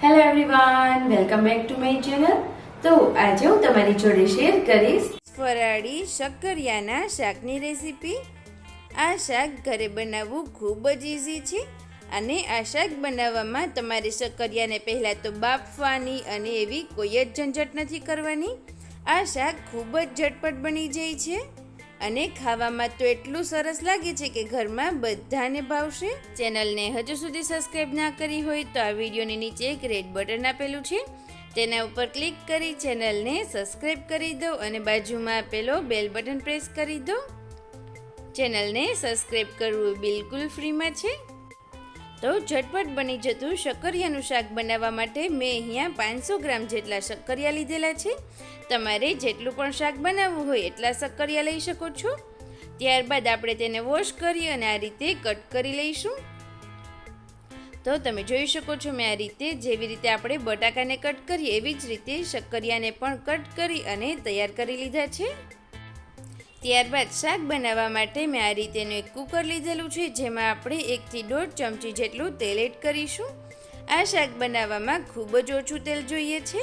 Hello everyone welcome back to my channel તો આજે હું તમારી જોડે શેર કરીશ ફરાળી શક્કરિયાના શાકની રેસીપી આ શાક ઘરે બનાવવું ખૂબ જ ઇઝી છે અને આ શાક બનાવવામાં તમારે શક્કરિયાને પહેલાં તો બાફવાની અને એવી કોઈ જ ઝંઝટ નથી કરવાની. આ શાક ખૂબ જ ઝટપટ બની જાય છે. અને ખાવામાં તો એટલું સરસ લાગે છે કે ઘરમાં બધાને ભાવશે. ચેનલને હજુ સુધી સબસ્ક્રાઈબ ના કરી હોય તો આ વિડીયોની નીચે એક રેડ બટન આપેલું છે. તેના ઉપર ક્લિક કરી ચેનલને સબસ્ક્રાઈબ કરી દો અને બાજુમાં આપેલો બેલ બટન પ્રેસ કરી દો. ચેનલને સબસ્ક્રાઈબ કરવું બિલકુલ ફ્રીમાં છે. તો ઝટપટ બની જતું શક્કરિયાનું શાક બનાવવા માટે મેં અહીંયા પાંચસો ગ્રામ જેટલા શક્કરિયા લીધેલા છે. તમારે જેટલું પણ શાક બનાવવું હોય એટલા શક્કરિયા લઈ શકો છો. ત્યારબાદ આપણે તેને વોશ કરી અને આ રીતે કટ કરી લઈશું. તો તમે જોઈ શકો છો મેં આ રીતે જેવી રીતે આપણે બટાકાને કટ કરીએ એવી જ રીતે શક્કરિયાને પણ કટ કરી અને તૈયાર કરી લીધા છે. ત્યારબાદ શાક બનાવવા માટે મેં આ રીતેનું એક કુકર લીધેલું છે, જેમાં આપણે એકથી દોઢ ચમચી જેટલું તેલ એડ કરીશું. આ શાક બનાવવામાં ખૂબ જ ઓછું તેલ જોઈએ છે.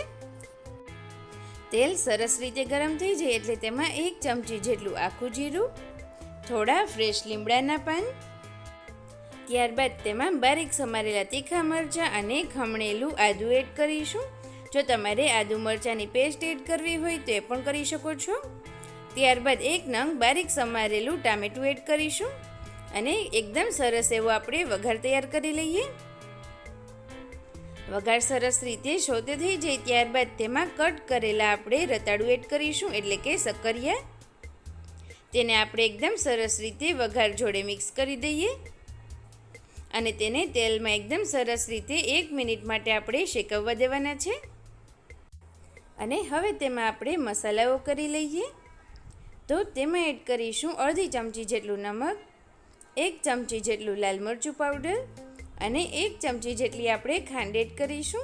તેલ સરસ રીતે ગરમ થઈ જાય એટલે તેમાં એક ચમચી જેટલું આખું જીરું, થોડા ફ્રેશ લીમડાના પાન, ત્યારબાદ તેમાં બારીક સમારેલા તીખા મરચાં અને ખમણેલું આદું એડ કરીશું. જો તમારે આદુ મરચાંની પેસ્ટ એડ કરવી હોય તો એ પણ કરી શકો છો. ત્યારબાદ એક નંગ બારીક સમારેલું ટામેટું એડ કરીશું અને એકદમ સરસ એવો આપણે વઘાર તૈયાર કરી લઈએ. વઘાર સરસ રીતે શોતે થઈ જાય ત્યારબાદ તેમાં કટ કરેલા આપણે રતાળું એડ કરીશું, એટલે કે સક્કરિયા. તેને આપણે એકદમ સરસ રીતે વઘાર જોડે મિક્સ કરી દઈએ અને તેને તેલમાં એકદમ સરસ રીતે એક મિનિટ માટે આપણે શેકવવા દેવાના છે. અને હવે તેમાં આપણે મસાલાઓ કરી લઈએ. તો તેમાં એડ કરીશું અડધી ચમચી જેટલું નમક, એક ચમચી જેટલું લાલ મરચું પાવડર અને એક ચમચી જેટલી આપણે ખાંડ એડ કરીશું.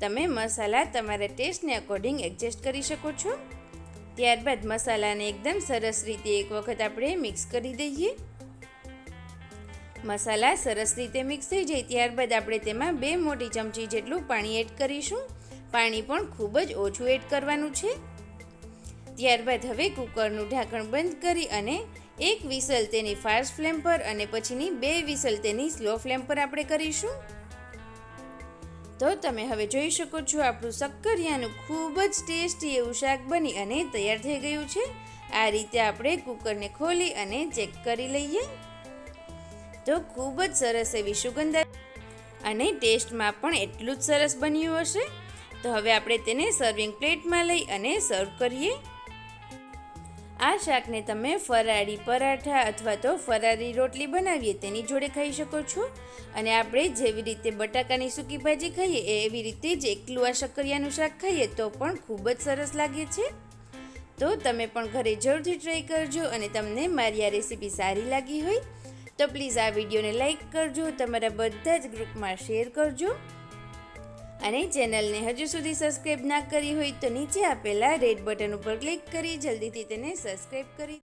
તમે મસાલા તમારા ટેસ્ટને અકોર્ડિંગ એડજસ્ટ કરી શકો છો. ત્યારબાદ મસાલાને એકદમ સરસ રીતે એક વખત આપણે મિક્સ કરી દઈએ. મસાલા સરસ રીતે મિક્સ થઈ જાય ત્યારબાદ આપણે તેમાં બે મોટી ચમચી જેટલું પાણી એડ કરીશું. પાણી પણ ખૂબ જ ઓછું એડ કરવાનું છે. ત્યારબાદ હવે કુકરનું ઢાંકણ બંધ કરી અને એક વિસલ તેની ફાસ્ટ ફ્લેમ પર અને પછીની બે વિસલ તેની સ્લો ફ્લેમ પર આપણે કરીશું. તો તમે હવે જોઈ શકો છો, આપણું શક્કરિયાનું ખૂબ જ ટેસ્ટી એવું શાક બની અને તૈયાર થઈ ગયું છે. આ રીતે આપણે કુકરને ખોલી અને ચેક કરી લઈએ. તો ખૂબ જ સરસ એવી સુગંધ અને ટેસ્ટમાં પણ એટલું જ સરસ બન્યું હશે. તો હવે આપણે તેને સર્વિંગ પ્લેટમાં લઈ અને સર્વ કરીએ. આ શાકને તમે ફરાળી પરાઠા અથવા તો ફરાળી રોટલી બનાવીએ તેની જોડે ખાઈ શકો છો. અને આપણે જેવી રીતે બટાકાની સૂકી ભાજી ખાઈએ, એવી રીતે જ એકલું આ શક્કરિયાનું શાક ખાઈએ તો પણ ખૂબ જ સરસ લાગે છે. તો તમે પણ ઘરે જરૂરથી ટ્રાય કરજો અને તમને મારી આ રેસીપી સારી લાગી હોય તો પ્લીઝ આ વિડીયોને લાઇક કરજો, તમારા બધા જ ગ્રુપમાં શેર કરજો. અને ચેનલને હજુ સુધી સબસ્ક્રાઈબ ના કરી હોય તો નીચે આપેલા રેડ બટન ઉપર ક્લિક કરી જલ્દીથી તેને સબસ્ક્રાઈબ કરી